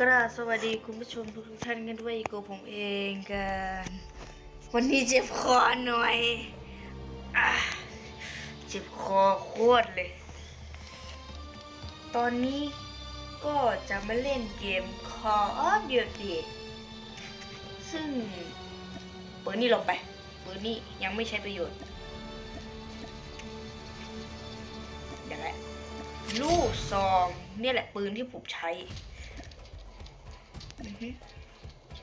กราบสวัสดีคุณผู้ชมทุกท่านกันด้วยกับผมเองกันวันนี้เจ็บคอหน่อยอเจ็บคอโคตรเลย ตอนนี้ก็จะมาเล่นเกม Call of Duty ซึ่งปืนนี่ลงไปปืนนี่ยังไม่ใช้ประโยชน์เดี๋ยวแหละลูกซองเนี่ยแหละปืนที่ผมใช้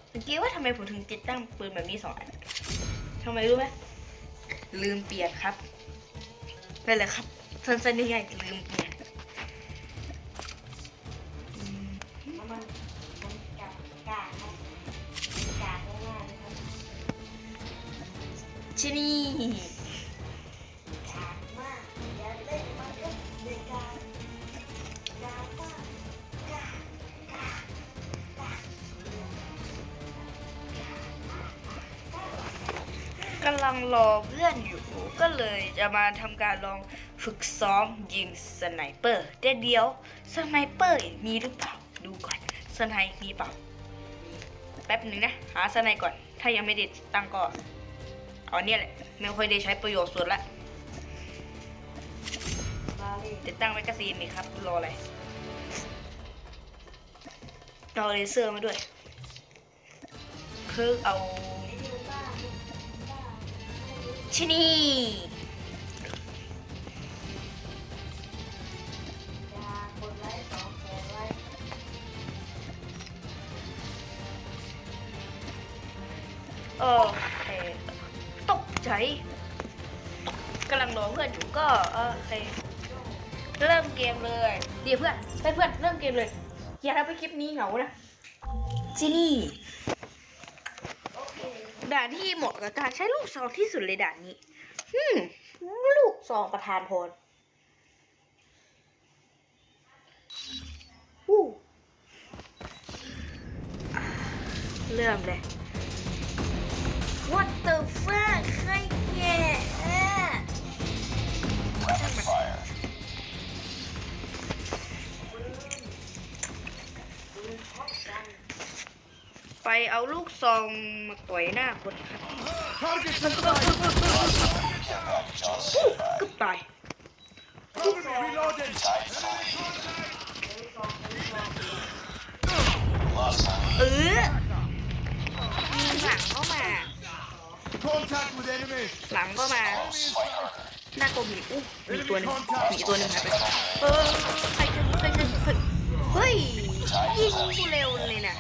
เมื่อกี้ว่าทำไมผมถึงติดตั้งปืนแบบนี้สองอันทำไมรู้ไหมลืมเปลี่ยนครับนั่นแหละครับสั้นๆง่ายๆลืมเปลี่ยนอืม รอเพื่อนอยู่ก็เลยจะมาทำการลองฝึกซ้อมยิงสไนเปอร์แต่เดียวสไนเปอร์มีหรือเปล่าดูก่อนสไนมีเปล่าแป๊บหนึ่งนะหาสไนก่อน ถ้ายังไม่ได้ติดตั้งก็เอาเนี่ยแหละไม่ค่อยได้ใช้ประโยชน์สุดละบาลีติดตั้งแมกกาซีนนี่ครับรออะไรเอาเลเซอร์มาด้วยคือเอา ที่นี่อยากดไลค์สองแสนไลค์โอเคตกใจกำลังรอเพื่อนอยู่ก็โอเคเริ่มเกมเลยเดี๋ยวเพื่อนไปเพื่อนเริ่มเกมเลย อย่าทำให้คลิปนี้เหงานะที่นี่านที่เหมาะกับการใช้ลูกซองที่สุดเลยด่านนี้อืมลูกซองประธานพรอู้อ่าเริ่มเลย What the fuck ใครแกอะ Rapid fire. ปืนช็อตกันไปเอาลูกซองมา ต่อยหน้าคนมันก็กึบตายเออยิงหลังเข้ามา หลังก็มา Fight harder. หน้าตัวหมีอู้มีตัวหนึงมีตัวหนึ่งหายไปเออใครจะใครจะเฮ้ยยิงกูเร็วเลยนะ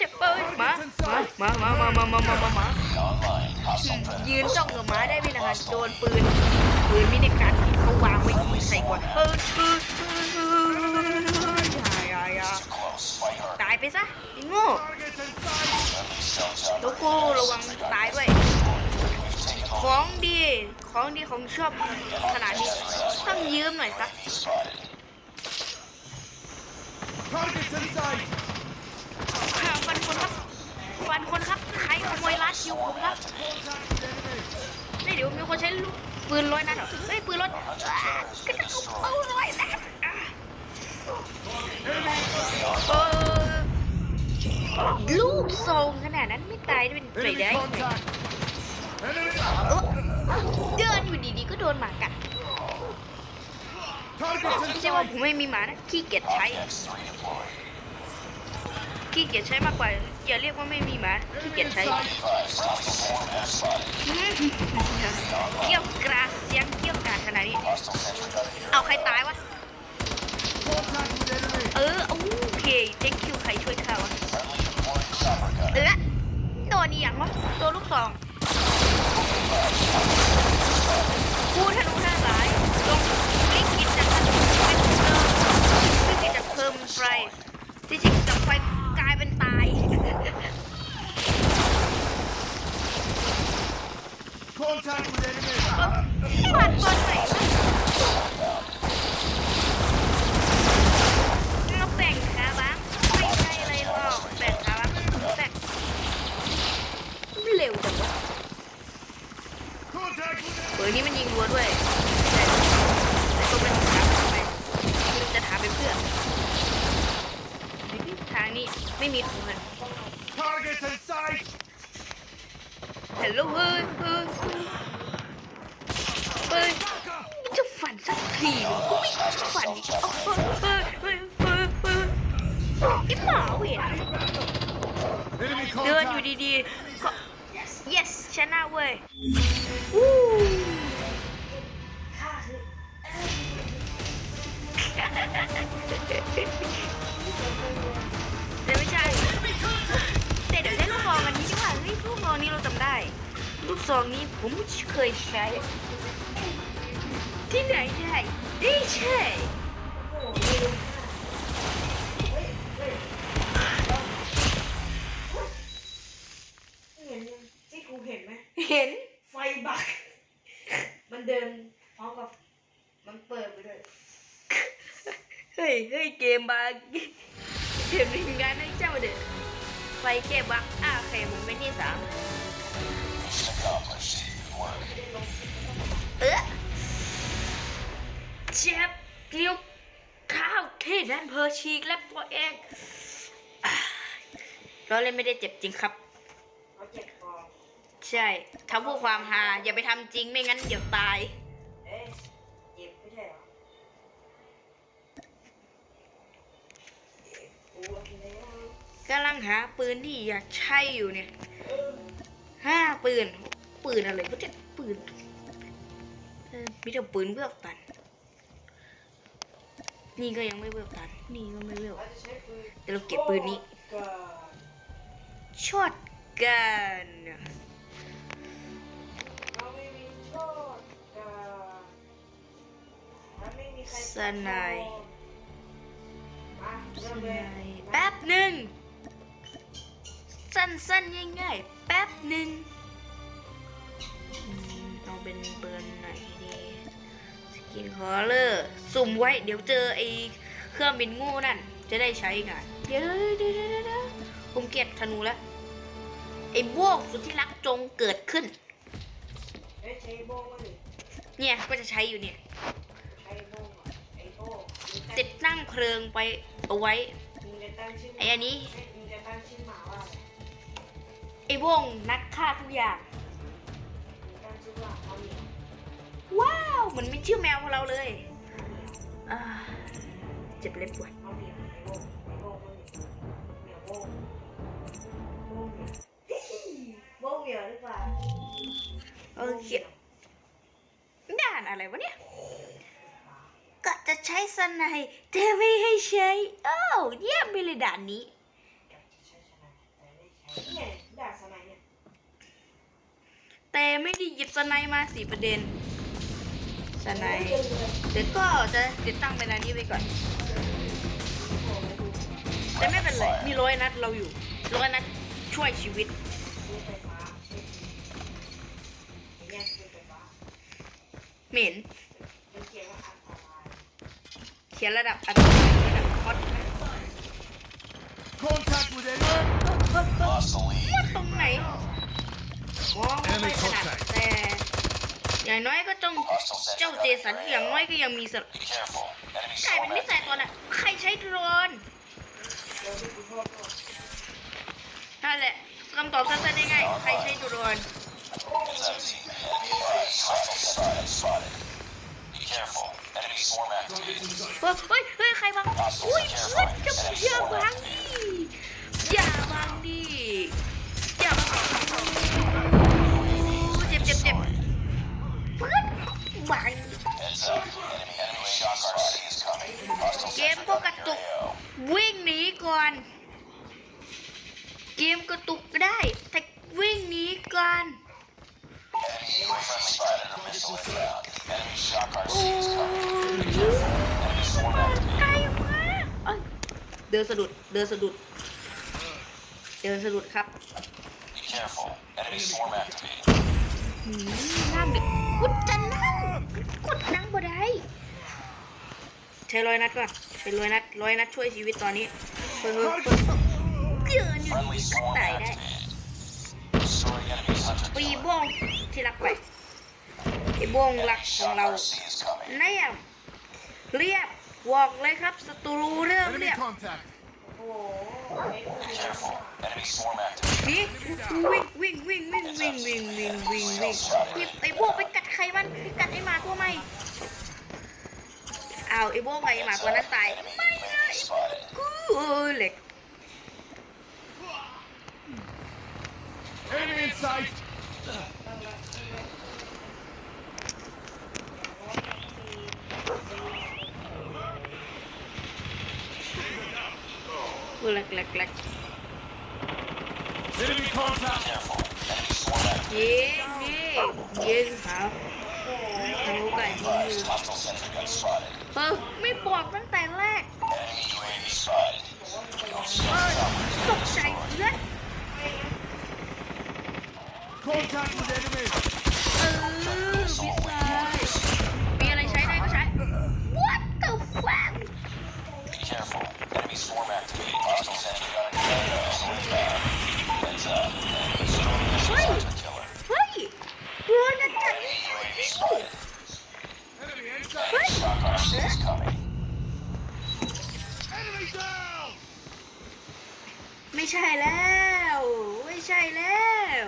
จ็บเอ้ยมามามามามามามามามา Online. Hostile ยืน predator. จ้องกับม้าได้ไหมนะคะโดนปืน ปืนมินิกันเขาวางไว้ยิงใส่ก่อนเออเออเออเอออย่าอย่าอย่า Close. Fight harder. ตายไปซะไอ้โง่ Friendly stealth แล้ว operator กูระวังตายด้วย We've taken ข on องดี ของดีของชอบขนาดนี้ต้องยืมหน่อยสัก spotted. Targets in sight! ข่าวฟัน คนครับฟันคนครับใครขโมยร้านคิวผมครับนี่เดี๋ยวมีคนใช้ลูกปืนร้อยนัดเหรอเฮ้ยปืนรถอ่าก็จะเอาเอาร้อยนัดอะลูกซองขนาดนั้นไม่ตายเป็นไปได้เดินอยู่ดีๆก็โดนหมากัดไม่ใช่ว่าผมไม่มีหมานะขี้เกียจใช้ ขี้เกียจใช้มากกว่าอย่าเรียกว่าไม่มีหมาขี้เกียจ Enemy in ใช้ sight! Advised. Hostile swarm has spotted. เกี่ยวกราดเสียงเกี่ยวกราดขนาดนี้ Hostile sentry gun here. เอาใครตายวะ Contact with enemy! เออโอเค thank you ใครช่วยข้าวะ Friendly deployed chopper gun. เออโดนนี่ยังวะตัวลูกซองกูธนูท่าสายลงลิขิตจากลิขิตจากเพิ่มไฟที่ จริงๆดับไฟกลายเป็นตายเออปัดบอลไหนเราแบ่งครับวะไม่ใช่เลยรหรอกแบ่งครับวะแบ่งเร็วจังวะเฮ้ยนี่มันยิงรัวด้วยแต่ก็เป็นหาไปทำไปมันจะถามไปเพื่อ น Target in sight! ฮัลโหลเฮ้ยเฮ้ยเฮ้ยไม่จะฝันสักทีกูไม่ฝันอีกเฮ้ยเฮ้ยเฮ้ยเฮ้ยเฮ้ยไอ้หมาเวีย Enemy เดินอยู่ contact! ดีๆก็ yes ชนะเว้ยวู้ข้าคือ แต่ไม่ใช่แต่เดี๋ยวใช้ลูกซองอันนี้ดีกว่าเฮ้ยลูกซองนี้เราจำได้ ลูกซองนี้ผมเคยใช้ ที่ไหนได้ไม่ใช่โอ้โหลืมค่ะเฮ้ยเฮ้ยเห็นยังที่กูเห็นไหมเห็นไฟบัก มันเดินพร้อมกับมันเปิดไปด้วยเฮ้ยเฮ้ยเกมบาง เกมทีมงานให้เจ้าเด็ดไฟเกมบักอ่าโอเคผมเป็นที่สามเออเจ็บนิ้วข้าวเทดันเพอร์ชีกและตัวเองอ่าเราเล่นไม่ได้เจ็บจริงครับ ใช่ทำเพื่อความฮาอย่าไปทำจริงไม่งั้นเดี๋ยวตาย เอ๊ะเจ็บไม่ใช่เหรอเจ็บปวดแล้ว กำลังหาปืนที่อยากใช้อยู่เนี่ยห้าปืน ปืนอะไรก็จะปืนเออมีแต่ปืนเบือกตัน นี่ก็ยังไม่เบือกตัน นี่ก็ไม่เบือกเราจะใช้ปืนเดี๋ยวเราเก็บปืนนี้ช็อตกันเก็ถ้าไม่มีใครสนายสนายแป๊บหนึ่ง สั้นๆง่ายๆแป๊บหนึ่งเอาเป็นเบอร์ไหนดีสกินคอเลอร์สุ่มไว้ เดี๋ยวเจอไอ้เครื่องบินงูนั่น จะได้ใช้งานเดี๋ยวเดี๋ยวเดี๋ยวผมเกลียดธนูแล้วไอ้บวกสุดที่รักจงเกิดขึ้นเอ้ยใช้โบ้มาดิเนี่ยก็จะใช้อยู่เนี่ยติดตั้งเพลิงไปเอาไว้ไอ้อันนี้ ไรไอ้วงนักฆ่าทุกอย่างมึงตั้งชื่อว่าเอาเหนียวว้าวเหมันไม่ชื่อแมวของเราเลยอ่าเจ็บเล็บปวดเอาเหนียวไอ้โบ้ไอ้โบ้เหนียวเหนียวโบ้โบ้เหนียวโบ้เหนียวหรือเปล่าเออเขียนด่านอะไรวะเนี่ย ก็จะใช้สไนด์แต่ไม่ให้ใช้ โอ้าวเยี่ยมไปเลยด่านนี้กั แต่ไม่ได้หยิบสไนด์มาสี่ประเด็นสไนด์เดินเลยเดี๋ยวก็จะติดตั้งเป็นอันนี้ไปก่อนโอ้โหดูแต่ไม่เป็นไร มีร้อยนัดเราอยู่ร้อยนัดช่วยชีวิตดูไฟฟ้าเช็คไอ้เนี่ยคือไฟฟ้าเหม็นมันเขียนว่าอันตรายเขียนระดับอันตรายระดับฮอตนะ Contact with enemy! Lost the lead. ตรงไหน มองไม่ค่อยถนัดแต่อย่างน้อยก็ต้องเจ้าเจสันอย่างน้อยก็ยังมีส Be careful. Enemy กลายเป็น swarm นิสัย active. ตัวน่ะใครใช้โดรนเดี๋ยวดูโทษโทษนั่นแหละคำตอบสั้นๆง่ายๆใครใช้โดรน It's empty. Enemy advised. Hostile spotted. Spotted. Be careful. Enemy swarm activated. เฮ้ยเฮ้ยเฮ้ยใครบังอุ้ยเพื่อนจะ ช้ร้อยนัดก่อนใช้ร้อยนัดร้อยนัดช่วยชีวิตตอนนี้เฮ้ยเฮ้ยเฮ้ย Target! เกินอยู่ดีก็ไตายได้ปีบ้องที่รักไปไอ้บ้องรักของเรา RC is coming. เรียบเรียบบอกเลยครับศัตรูเริ่มเรียบนี่วิ่งวิ่งวิ่งวิ่งวิ่งวิ่งวิ่งวิ่งวิ่งนี่ไอ้พวกไปกัดใครมันไปกัดไอ้หมาตัวใหม่ อ้าวไอ้พวกไอ้หมาตัวนั้นตาย Enemy ไม่นะ UAV spotted. กูเออเหล็ก Enemy in sight! กูเหล็กเหล็กเหล็ก Enemy contact! Careful. Enemy swarm active. เย้นี่เย้ครับทะลุไก่ยิงอยู่ Advised, hostile sentry gun spotted. เออไม่บอกตั้งแต่แรก Enemy UAV spotted. Don't stealth chopper. ตกใจเพื่อน Contact with enemy! เออพี่ช ไม่ใช่แล้ว ไม่ใช่แล้ว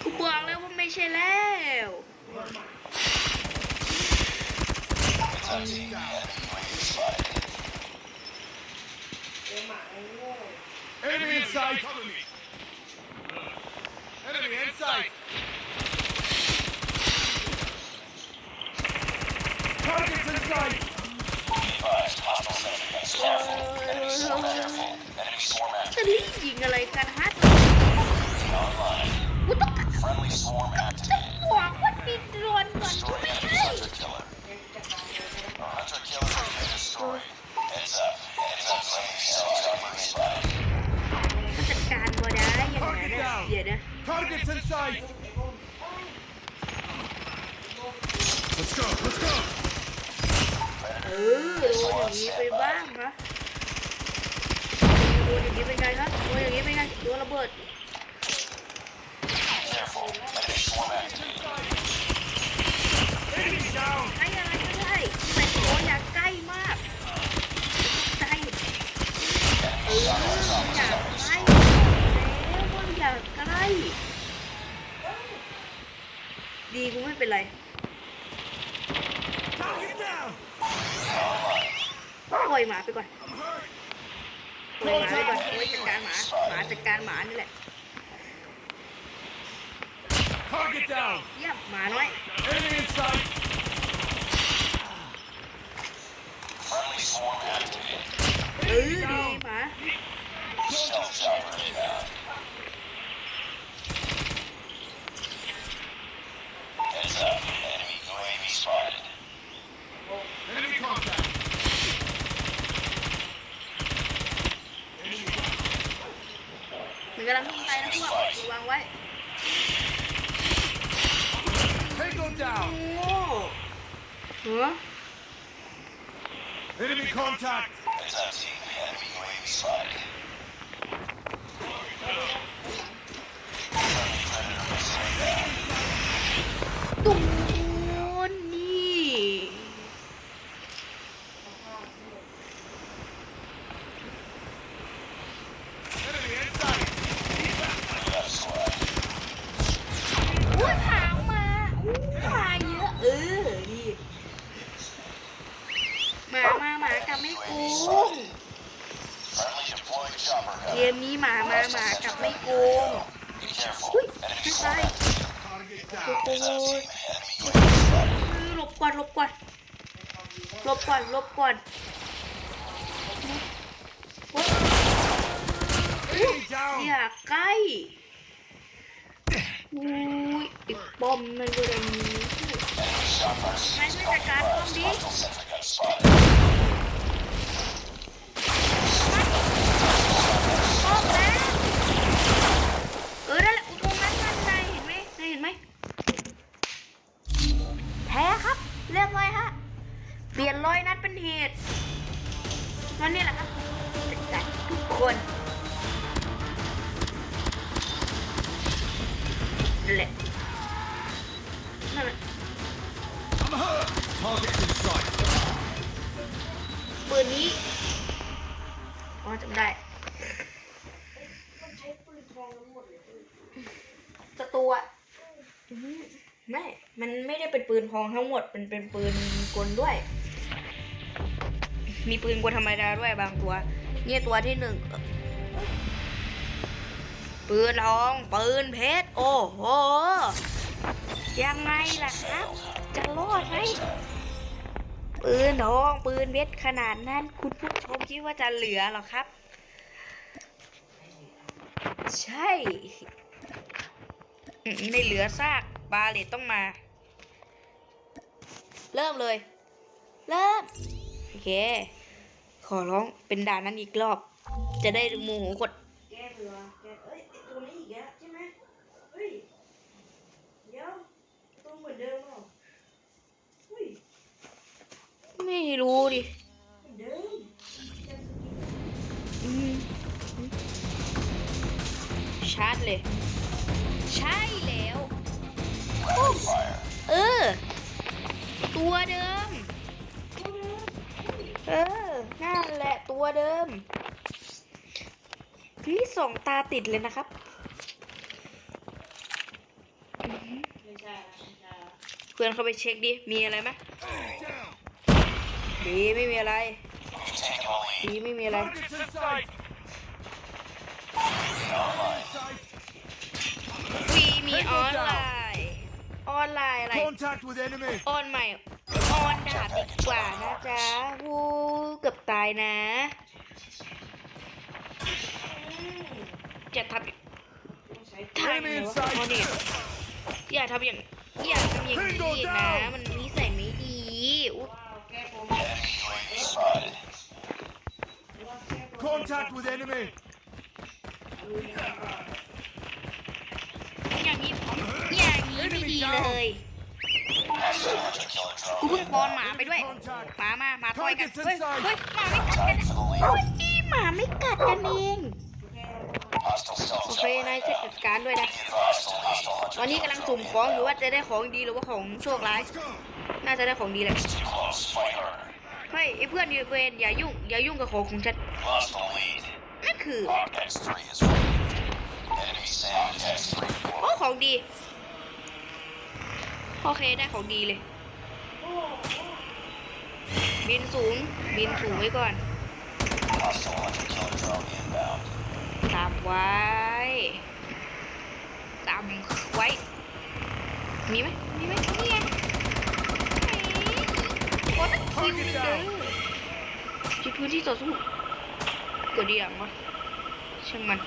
กูบอกแล้วว่าไม่ใช่แล้วเอ็นไซด์เอ็นไซด์ target inside. จะได้ยิงอะไรกันฮะกูต้องการหวังว่ามีโดรนก่อนกูไม่ให้ ยหมาไปก่อนปล่อยหมาไปก่อนเอาไว้จัดการหมาหมาจัดการหมานี่แหละ Target down! เยี่ยมหมาน้อย Enemy in sight! Friendly swarm activated. เออดีหมา Stealth chopper inbound. Heads up. Enemy UAV spotted. กำลังพุ่งไปนะพวกระวังไว้ Tango โอ้ down! หัว Enemy contact! It's empty. Enemy UAV spotted. Friendly predator missile inbound. ตูนนี่ Enemy in sight! Got a squad. อุ้ยหางมาอู้มาเยอะเออดีหมามาหมากลับไม่โกง Friendly deployed chopper เก gun. มนี้หมามาหมากลับไม่โกง Be careful. อุ้ย Enemy ไม่ swarm ใช่ activated. Target โอ้ down! โห It's empty. Enemy UAV spotted. หลบก่อนหลบก่อนห ลบก่อนอย่าใกล้อุ้ยอีกป้อมมันก็จะมี Enemy shock RC is Nice coming. with the gun, Advised. Bombi. Hostile sentry gun spotted. ป้อมแล้วเออนั่นแหละอุโมงค์นั้นนั่นไงเห็นไหมเห็นไหมแพ้ครับ เรียบร้อยฮะ เปลี่ยนร้อยนัดเป็นเหตุวันนี้แหละครับจัดการทุกคนนั่นแหละนั่นแหละ I'm hurt! Targets in sight! นนี้อ๋อจำได้มันใช้ปืนทองทั้งหมดเลยศัตรูอะอืมไม่ มันไม่ได้เป็นปืนพองทั้งหมดเป็นเป็นปืนกลด้วย มีปืนกลธรรมดาด้วยบางตัว เนี่ยตัวที่หนึ่งปืนทอง ปืนเพชร โอ้โห ยังไงล่ะครับ จะรอดไหมปืนทอง ปืนเพชรขนาดนั้น คุณผู้ชมคิดว่าจะเหลือหรอครับ ใช่ ไม่เหลือซาก บาเลตต้องมา เริ่มเลย เริ่ม โอเคขอร้องเป็นด่านนั้นอีกรอบ จะได้โมโหกดแกเหลือแกเอ้ยไอ้ตัวนี้อีกแล้วใช่ไหมเฮ้ย เดี๋ยวตัวเหมือนเดิมเปล่าเฮ้ยไม่รู้ดิเหมือนเดิมแกสกินอืมชาร์จเลย ใช่แล้ว Rapid fire. เออ ตัวเดิม เออนั่นแหละตัวเดิมนี่สองตาติดเลยนะครับไม่ใช่ละไม่ใช่ละเพื่อนเข้าไปเช็คดิ มีอะไรไหม Down. ดีไม่มีอะไร You've taken the lead. ดีไม่มีอะไร Targets in sight. Online. Sight. วีมีออนไลน์ ออนไลน์อะไร Contact with enemy. ออนใหม่ ออนดาบดีกว่านะจ๊ะวูเกือบตายนะ จะทำต้องใช้ทางไหนวะเอาดิอย่าทำอย่างอย่าทำอย่างนี้อีกนะ มันนิสัยไม่ดีอุ๊ยว้าวแกผม Enemy UAV spotted. ว่าแกผม Contact with enemy. อย่างนี้อย่างนี้ไม่ดีเลย Hostile hunter killer กู drone เพิ่งปอนหมา inbound. ไปด้วยหมามาหมาต่อยกันเฮ้ยเฮ้ยหมาไม่กัดกัน Time นะ for the โอ้ย lead. นี่หมาไม่กัดกันเอง Hostile โอ stealth เค chopper นายจะจั inbound. ดการด้วยนะ Be advised, hostile hunter ตอนนี้ killer กำลัง drone สุ่มของอยู่ inbound. ว่าจะได้ของดีหรือว่าของโชคร้าย น่าจะได้ของดีแหละ Too close. Fight harder. เฮ้ยไอ้เพื่อนดีเวนอย่ายุ่งอย่ายุ่งกับของของฉัน Lost the lead. นั่นคือ Hawk X3 is ready. Enemy SAM X3 โอ้ report. ของดี โอเคได้ของดีเลย บินสูง บินสูงไว้ก่อน ตามไว้ ตามไว้ มีไหมมีไหมนี่ไงโอ้ตะคิวเลยจุดพื้นที่ต่อสู้เกิดดีหลังวะช่างมัน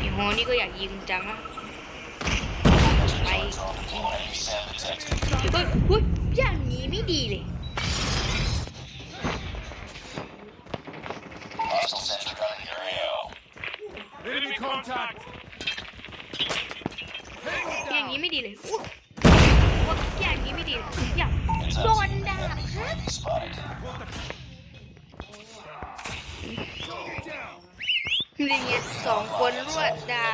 อีโฮนี่ก็อยากยิงจังอะไป Drone deployed. Enemy SAM detected. เฮ้ยเฮ้ยอย่างนี้ไม่ดีเลย Hostile sentry gun in your AO. Enemy contact. อย่างนี้ไม่ดีเลยอุ๊ยว่าอย่างนี้ไม่ดีเลยอย่าง It's โด up น to you. ดาบ Enemy ครับ UAV spotted. Down. นี่ไงสองคนรวดดา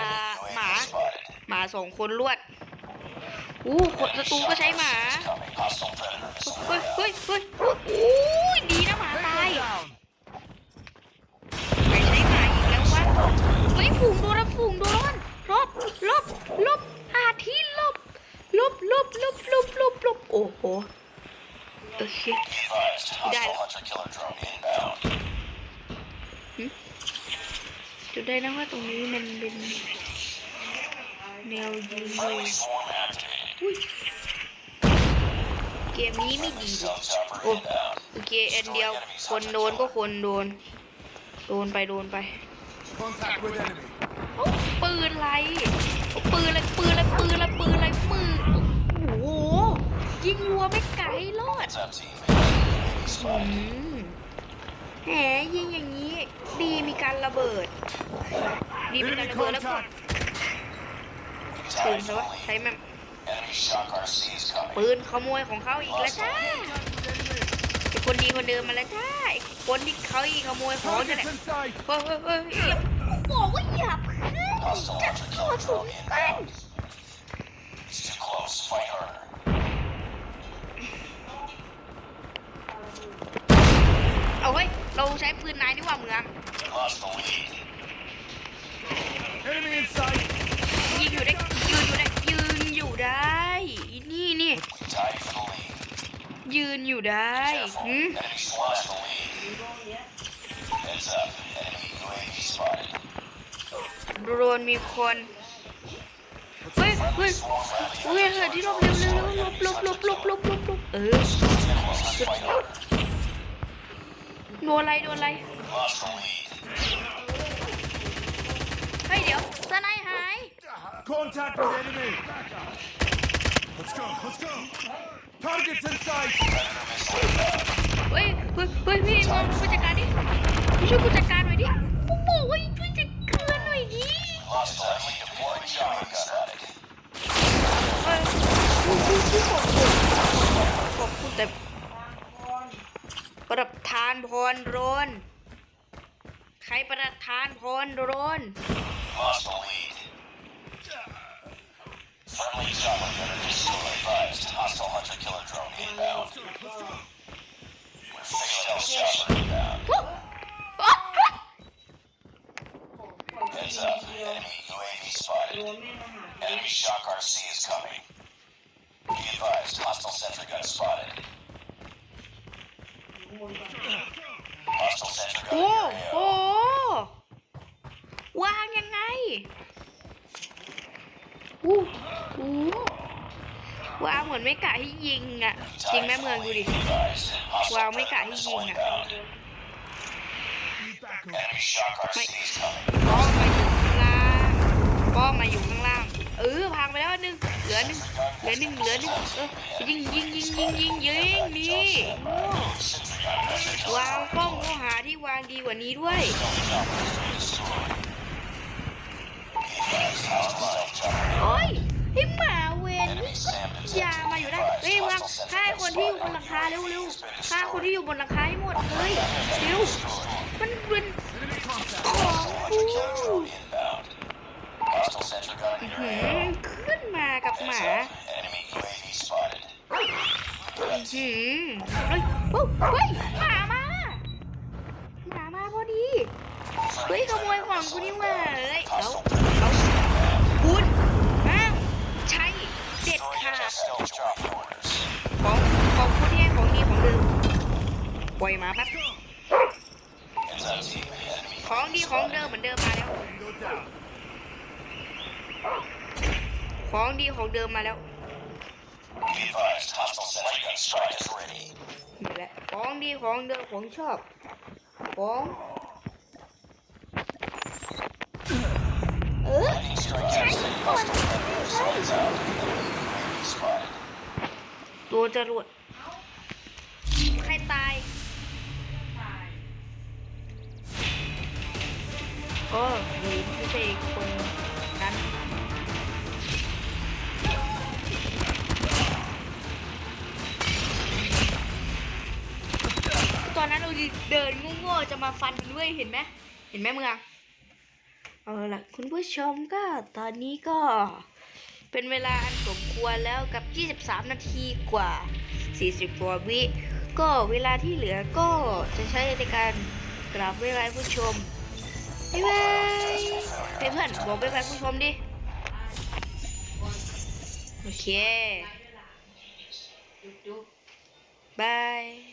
หมา UAV spotted. หมาสองคนรวด อู้กดศัตรูก็ใช้หมา เฮ้ยเฮ้ยเฮ้ยเฮ้ยอู้ยดีนะหมาตาย Down. ไปใช้หมาอีกแล้ววะ เฮ้ยฝูงโดนแล้วฝูงโดนลบลบลบอาทิตย์ลบลบลบลบลบลบลบโอ้โห โอเค Be advised. Hostile Got it. hunter killer drone inbound. จุดได้นะว่าตรงนี้มันเป็นแนวยิงเล Friendly ย swarm activated. อุ้ยเกมนี้ไม่ดี Friendly เลย stealth chopper โอ้ inbound. โอเคอันเดียว คนโดนก็คนโดน โดนไปโดนไป Contact with enemy. โอ้ปืนอะไรโอ้ปืนอะไรปืนอะไรปืนอะไรปืนอะไรมือโอ้โหยิงรัวไม่ไกลรอด It's up team. Enemy อื spotted. มแหมยิงอย่างนี้ดีมีการระเบิด ดีมีการ Enemy ระเบิดแล้วก็ contact. ปืน Time เขา for วะ the ใช้ lead. แม่ Enemy shock RC is coming. ปืนขโมยของเขาอีกแล้วจ้าไอ้คนดีคนเดิมมาแล้วจ้าไอ้คนที่เขาอีกขโมยของนี่นแหละ Targets in sight. เฮ้ยเฮ้ยเฮ้ยอย่าบอกว่าอย่าเพิ่ง Hostile จะ hunter ต่อ killer สู้ drone กัน inbound. It's too close. Fight harder. เอาเฮ้ย เราใช้ปืนนายดีกว่าเมือง Lost the lead. Enemy in sight. ยิงอยู่ได้ยืนอยู่ได้ยืนอยู่ ได้อีนี่นี่ Tied for the lead. ยืนอยู่ได้ Careful. หืม Enemy lost the lead. Heads up. Enemy UAV spotted. โดรนมีคนเฮ้ยเฮ้ย Swarm rally. เฮ้ยเฮ้ยที่หลบเร็วเร็วเร็วหลบหลบหลบหลบหลบหลบหลบเออ Fight over. โดนอะไรโดนอะไร Lost the lead. เฮ้ยเดี๋ยวสไนหาย Contact with enemy. Let's go. Let's go. Targets in sight. Predator missile inbound. เฮ้ยเฮ้ยเฮ้ยพี่มองผู้จัดการดิพี่ช่วยผู้จัดการหน่อยดิกูบอกว่าช่วยจัดการหน่อยดิ Lost the lead. Deployed shotgun spotted. เฮ้ยกูกูกูขอบคุณขอบคุณแต่ประธานพรโรนใครประธานพรโรน Lost the lead. Friendly chopper gunner destroyed. Advised. Hostile hunter killer drone inbound. Stealth chopper inbound. Heads up. Enemy UAV spotted. Enemy shock RC is coming. Be advised. Hostile sentry gun spotted. Hostile sentry โอ้ gun โห area. วางยังไง อู้หูวางเหมือนไม่กะให้ยิงอะจริงไหมเมืองดูดิ Advised. Hostile Wow, mấy cả predator hy missile sinh à? inbound. Need backup. Enemy shock RC Mày- is coming. ป้อมมาอยู่ข้างล่างป้อมมาอยู่ข้างล่างเออพังไปแล้วอันหนึงเหลือหนึ่งเหลือหนึ่งเหลือหนึ่งเออยิงยิงยิงยิงยิงยิงนี่โง่วางป้อมก็หาที่วางดีกว่านี้ด้วย โอ้ยไอ้หมาเวนอย่ามาอยู่ได้เฮ้ยวางฆ่าคนที่อยู่บนหลังคาเร็วเร็วฆ่าคนที่อยู่บนหลังคาให้หมดเลยเร็วมันเป็นของกู Inbound. Hostile sentry gun in หื your area. มขึ้นมากับหมาหืมเฮ้ยเฮ้ยหมามาหมามาพอดีเฮ้ยขโมยของกูนี่หว่าเอ้ยเดี๋ยวเดี๋ยวคุณห้ามใช้เด็ด Destroy ขาด your stealth drop orders. ของของผู้ที่ให้ของดีของลืม ปล่อยมาครับ ของดีของเดิมเหมือนเดิมมาแล้ว ของดีของเดิมมาแล้วนี่แหละของดีของเดิมของชอบ ของเออตัวจรวดใครตาย ก็วีไม่ใช่คนนั้นตอนนั้นเราเดินง่ๆจะมาฟันด้วยเห็นไหมเห็นไหมเมืองเอาล่ะคุณผู้ชมก็ตอนนี้ก็เป็นเวลาอันสมควรแล้วกับ 23 นาทีกว่า 40กว่าวิ ก็เวลาที่เหลือก็จะใช้ในการกราบบ๊ายบาผู้ชม บ๊ายบายเพื่อนบอกบ๊ายบายผู้ชมดิ โอเคบาย